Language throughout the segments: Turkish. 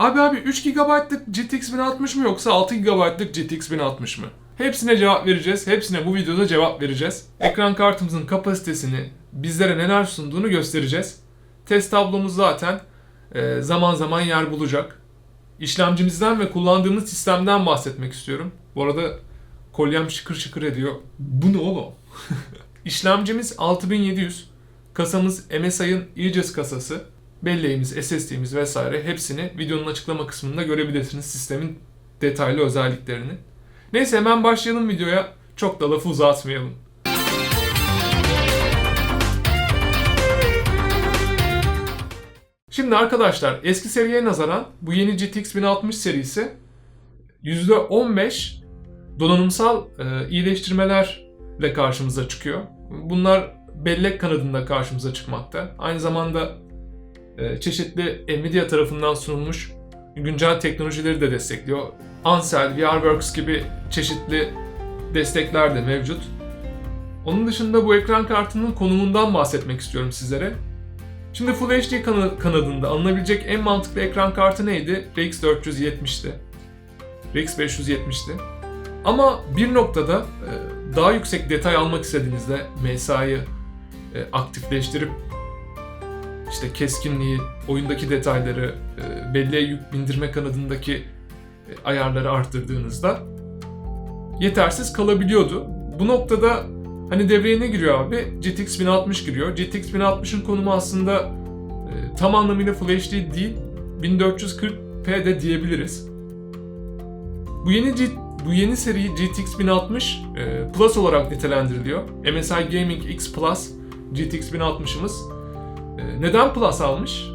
Abi abi 3 GB'lık GTX 1060 mı yoksa 6 GB'lık GTX 1060 mı? Hepsine cevap vereceğiz. Hepsine bu videoda cevap vereceğiz. Ekran kartımızın kapasitesini, bizlere neler sunduğunu göstereceğiz. Test tablomuz zaten e, zaman zaman yer bulacak. İşlemcimizden ve kullandığımız sistemden bahsetmek istiyorum. Bu arada kolyem şıkır şıkır ediyor. Bu ne oğlum? İşlemcimiz 6700. Kasamız MSI'ın Aegis kasası. Belleğimiz, SSD'miz vesaire hepsini videonun açıklama kısmında görebilirsiniz sistemin detaylı özelliklerini. Neyse hemen başlayalım videoya. Çok da lafı uzatmayalım. Şimdi arkadaşlar eski seriye nazaran bu yeni GTX 1060 serisi %15 donanımsal e, iyileştirmelerle karşımıza çıkıyor. Bunlar bellek kanadında karşımıza çıkmakta. Aynı zamanda çeşitli Nvidia tarafından sunulmuş güncel teknolojileri de destekliyor. Ansel, VRWorks gibi çeşitli destekler de mevcut. Onun dışında bu ekran kartının konumundan bahsetmek istiyorum sizlere. Şimdi Full HD kana- kanadında alınabilecek en mantıklı ekran kartı neydi? RX 470'ti. RX 570'ti. Ama bir noktada e, daha yüksek detay almak istediğinizde MSI'yi e, aktifleştirip işte keskinliği, oyundaki detayları, e, belleğe yük bindirme kanadındaki e, ayarları arttırdığınızda yetersiz kalabiliyordu. Bu noktada hani devreye ne giriyor abi? GTX 1060 giriyor. GTX 1060'ın konumu aslında e, tam anlamıyla Full HD değil, 1440p de diyebiliriz. Bu yeni bu yeni seri GTX 1060 e, Plus olarak nitelendiriliyor. MSI Gaming X Plus GTX 1060'ımız. E, neden Plus almış?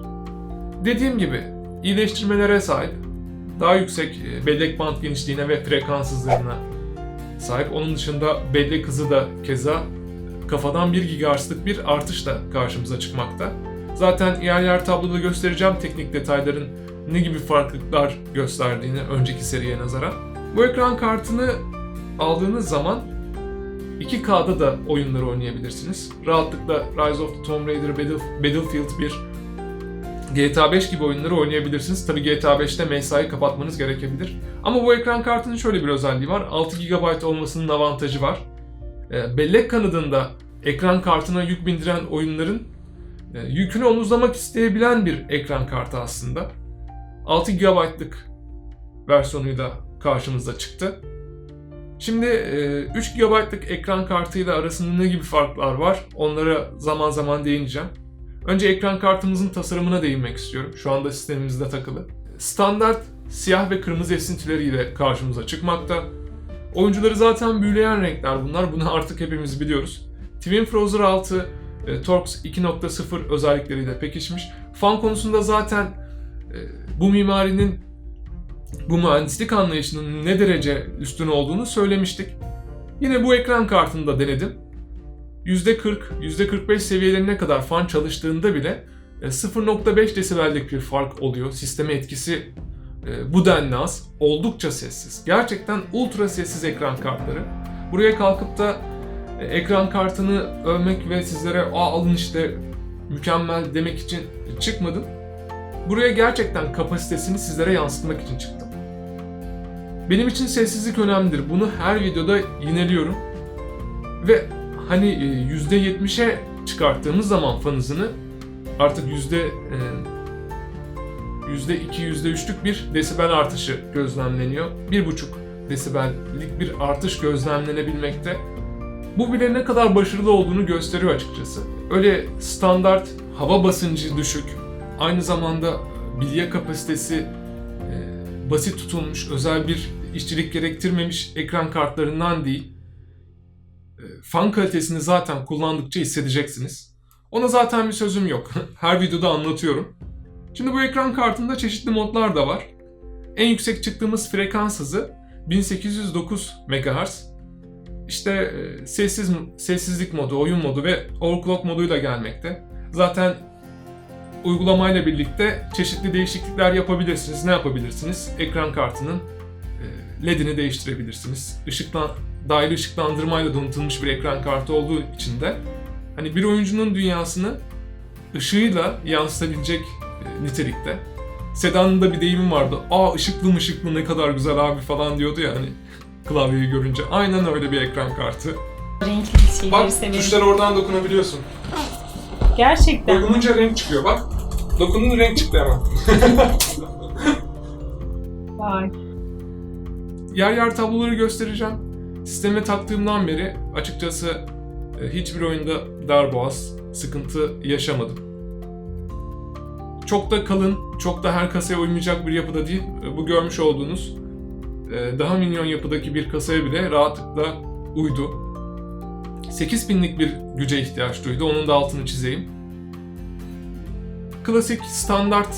Dediğim gibi iyileştirmelere sahip, daha yüksek e, bellek band genişliğine ve frekans hızlarına sahip. Onun dışında bellek hızı da keza kafadan 1 GHz'lık bir artışla karşımıza çıkmakta. Zaten yer yer tabloda göstereceğim teknik detayların ne gibi farklılıklar gösterdiğini önceki seriye nazaran. Bu ekran kartını aldığınız zaman 2K'da da oyunları oynayabilirsiniz. Rahatlıkla Rise of the Tomb Raider, Battle- Battlefield 1, GTA 5 gibi oyunları oynayabilirsiniz. Tabi GTA 5'te MSI'yi kapatmanız gerekebilir. Ama bu ekran kartının şöyle bir özelliği var. 6 GB olmasının avantajı var. E, bellek kanadında ekran kartına yük bindiren oyunların e, yükünü omuzlamak isteyebilen bir ekran kartı aslında. 6 GB'lık versiyonuyla karşımıza çıktı. Şimdi e, 3 GB'lık ekran kartıyla arasında ne gibi farklar var? Onlara zaman zaman değineceğim. Önce ekran kartımızın tasarımına değinmek istiyorum. Şu anda sistemimizde takılı. Standart siyah ve kırmızı esintileriyle karşımıza çıkmakta. Oyuncuları zaten büyüleyen renkler bunlar. Bunu artık hepimiz biliyoruz. Twin Frozr 6 e, Torx 2.0 özellikleriyle pekişmiş. Fan konusunda zaten e, bu mimarinin bu mühendislik anlayışının ne derece üstün olduğunu söylemiştik. Yine bu ekran kartını da denedim. %40, %45 seviyelerine kadar fan çalıştığında bile e, 0.5 desibellik bir fark oluyor. Sisteme etkisi e, bu denli az. Oldukça sessiz. Gerçekten ultra sessiz ekran kartları. Buraya kalkıp da e, ekran kartını övmek ve sizlere Aa, alın işte mükemmel demek için çıkmadım. Buraya gerçekten kapasitesini sizlere yansıtmak için çıktım. Benim için sessizlik önemlidir. Bunu her videoda yineliyorum. Ve hani e, %70'e çıkarttığımız zaman fan hızını artık yüzde e, yüzde iki, yüzde üçlük bir desibel artışı gözlemleniyor. Bir buçuk desibellik bir artış gözlemlenebilmekte. Bu bile ne kadar başarılı olduğunu gösteriyor açıkçası. Öyle standart hava basıncı düşük, aynı zamanda bilye kapasitesi basit tutulmuş, özel bir işçilik gerektirmemiş ekran kartlarından değil. E, fan kalitesini zaten kullandıkça hissedeceksiniz. Ona zaten bir sözüm yok. Her videoda anlatıyorum. Şimdi bu ekran kartında çeşitli modlar da var. En yüksek çıktığımız frekans hızı 1809 MHz. İşte e, sessiz sessizlik modu, oyun modu ve overclock moduyla gelmekte. Zaten uygulamayla birlikte çeşitli değişiklikler yapabilirsiniz. Ne yapabilirsiniz? Ekran kartının e, LED'ini değiştirebilirsiniz. Işıklan, dahili ışıklandırmayla donatılmış bir ekran kartı olduğu için de hani bir oyuncunun dünyasını ışığıyla yansıtabilecek e, nitelikte. Sedan'da bir deyimim vardı. Aa ışıklı mı ışıklı ne kadar güzel abi falan diyordu ya hani klavyeyi görünce. Aynen öyle bir ekran kartı. Renkli şeyleri Bak severim. tuşlara oradan dokunabiliyorsun. Gerçekten. Dokununca renk çıkıyor bak. Dokundun renk çıktı hemen. Vay. yer yer tabloları göstereceğim. Sisteme taktığımdan beri açıkçası e, hiçbir oyunda darboğaz, sıkıntı yaşamadım. Çok da kalın, çok da her kasaya uymayacak bir yapıda değil. E, Bu görmüş olduğunuz e, daha minyon yapıdaki bir kasaya bile rahatlıkla uydu. 8 pinlik bir güce ihtiyaç duydu. Onun da altını çizeyim. Klasik standart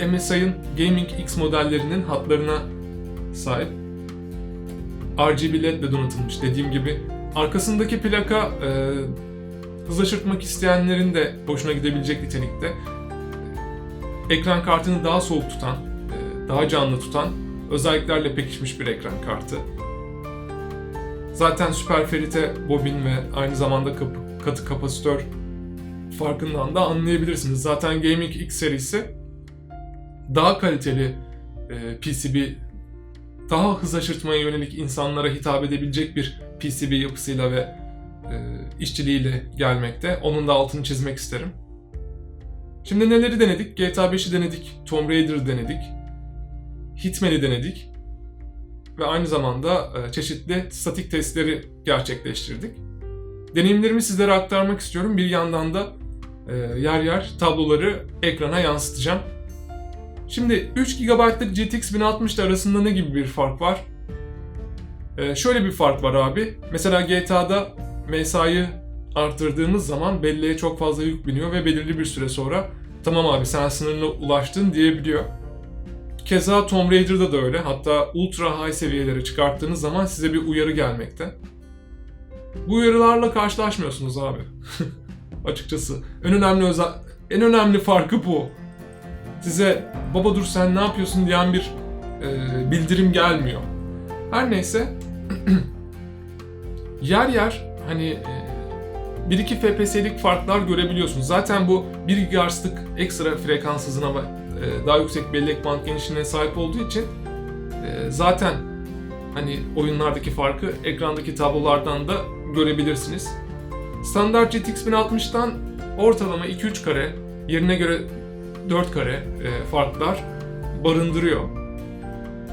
e, MSI'ın Gaming X modellerinin hatlarına sahip. RGB LED ile donatılmış dediğim gibi. Arkasındaki plaka e, hız aşırtmak isteyenlerin de hoşuna gidebilecek nitelikte. Ekran kartını daha soğuk tutan, e, daha canlı tutan özelliklerle pekişmiş bir ekran kartı. Zaten Super Ferrite bobin ve aynı zamanda kapı, katı kapasitör farkından da anlayabilirsiniz. Zaten Gaming X serisi daha kaliteli e, PCB daha hız aşırtmaya yönelik insanlara hitap edebilecek bir PCB yapısıyla ve e, işçiliğiyle gelmekte. Onun da altını çizmek isterim. Şimdi neleri denedik? GTA 5'i denedik, Tomb Raider'ı denedik, Hitman'i denedik ve aynı zamanda e, çeşitli statik testleri gerçekleştirdik. Deneyimlerimi sizlere aktarmak istiyorum. Bir yandan da yer yer tabloları ekrana yansıtacağım. Şimdi 3 GB'lık GTX 1060 ile arasında ne gibi bir fark var? Ee, şöyle bir fark var abi. Mesela GTA'da MSI'yi arttırdığımız zaman belleğe çok fazla yük biniyor ve belirli bir süre sonra tamam abi sen sınırına ulaştın diyebiliyor. Keza Tomb Raider'da da öyle. Hatta ultra high seviyelere çıkarttığınız zaman size bir uyarı gelmekte. Bu uyarılarla karşılaşmıyorsunuz abi. Açıkçası. En önemli özel en önemli farkı bu size baba dur sen ne yapıyorsun diyen bir e, bildirim gelmiyor. Her neyse yer yer hani e, 1-2 FPS'lik farklar görebiliyorsunuz. Zaten bu 1 GHz'lık ekstra frekans hızına e, daha yüksek bellek band genişliğine sahip olduğu için e, zaten hani oyunlardaki farkı ekrandaki tablolardan da görebilirsiniz. Standart GTX 1060'tan ortalama 2-3 kare yerine göre 4 kare e, farklar barındırıyor.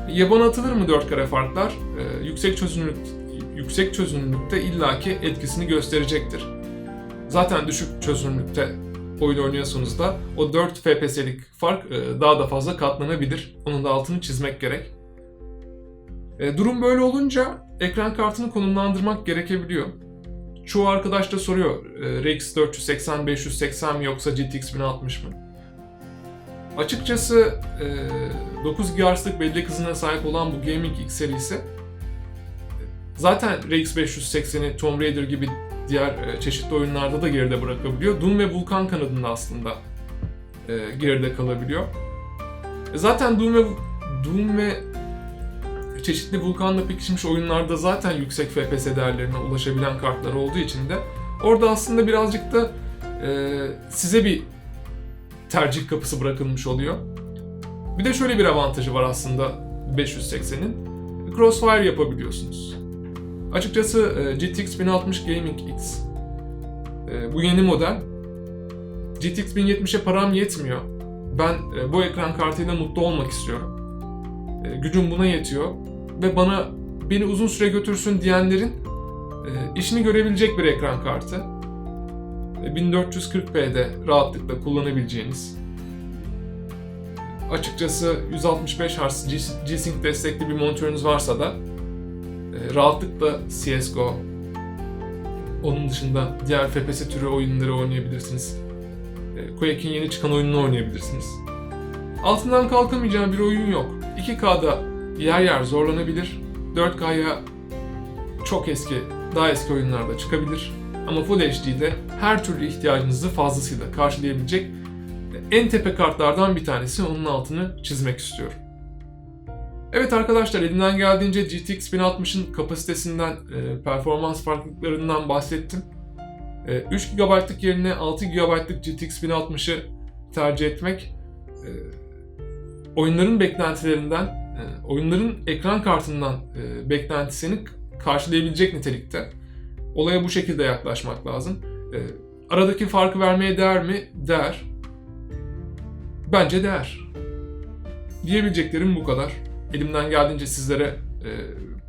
Yaban atılır mı 4 kare farklar? E, yüksek çözünürlük yüksek çözünürlükte illaki etkisini gösterecektir. Zaten düşük çözünürlükte oyun oynuyorsunuz da o 4 FPS'lik fark e, daha da fazla katlanabilir. Onun da altını çizmek gerek. E, durum böyle olunca ekran kartını konumlandırmak gerekebiliyor. Çoğu arkadaş da soruyor e, RX 480 580 mi yoksa GTX 1060 mı? Açıkçası e, 9 GHz'lık bellek hızına sahip olan bu Gaming X serisi zaten RX 580'i Tomb Raider gibi diğer e, çeşitli oyunlarda da geride bırakabiliyor. Doom ve Vulkan kanadında aslında e, geride kalabiliyor. E, zaten Doom ve Doom ve çeşitli Vulkan'la pekişmiş oyunlarda zaten yüksek FPS değerlerine ulaşabilen kartlar olduğu için de orada aslında birazcık da e, size bir tercih kapısı bırakılmış oluyor. Bir de şöyle bir avantajı var aslında 580'in. Crossfire yapabiliyorsunuz. Açıkçası e, GTX 1060 Gaming X e, bu yeni model. GTX 1070'e param yetmiyor. Ben e, bu ekran kartıyla mutlu olmak istiyorum. Gücüm buna yetiyor ve bana beni uzun süre götürsün diyenlerin işini görebilecek bir ekran kartı. 1440p'de rahatlıkla kullanabileceğiniz açıkçası 165 Hz G-Sync destekli bir monitörünüz varsa da rahatlıkla CSGO onun dışında diğer FPS türü oyunları oynayabilirsiniz. Quake'in yeni çıkan oyununu oynayabilirsiniz. Altından kalkamayacağım bir oyun yok. 2K'da yer yer zorlanabilir. 4K'ya çok eski, daha eski oyunlarda çıkabilir. Ama Full HD'de her türlü ihtiyacınızı fazlasıyla karşılayabilecek en tepe kartlardan bir tanesi. Onun altını çizmek istiyorum. Evet arkadaşlar elimden geldiğince GTX 1060'ın kapasitesinden, e, performans farklılıklarından bahsettim. E, 3 GB'lık yerine 6 GB'lık GTX 1060'ı tercih etmek e, oyunların beklentilerinden, e, oyunların ekran kartından e, beklentisini karşılayabilecek nitelikte. Olaya bu şekilde yaklaşmak lazım. E, aradaki farkı vermeye değer mi? Değer. Bence değer. Diyebileceklerim bu kadar. Elimden geldiğince sizlere e,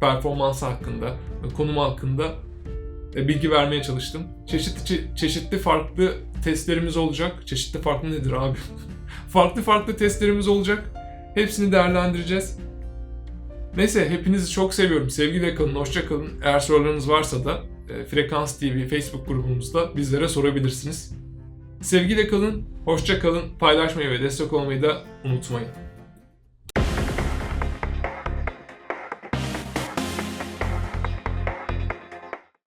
performansı hakkında, e, konum hakkında e, bilgi vermeye çalıştım. Çeşitli çe- çeşitli farklı testlerimiz olacak. Çeşitli farklı nedir abi? farklı farklı testlerimiz olacak. Hepsini değerlendireceğiz. Neyse hepinizi çok seviyorum. Sevgiyle kalın, hoşça kalın. Eğer sorularınız varsa da e, Frekans TV Facebook grubumuzda bizlere sorabilirsiniz. Sevgiyle kalın, hoşça kalın. Paylaşmayı ve destek olmayı da unutmayın.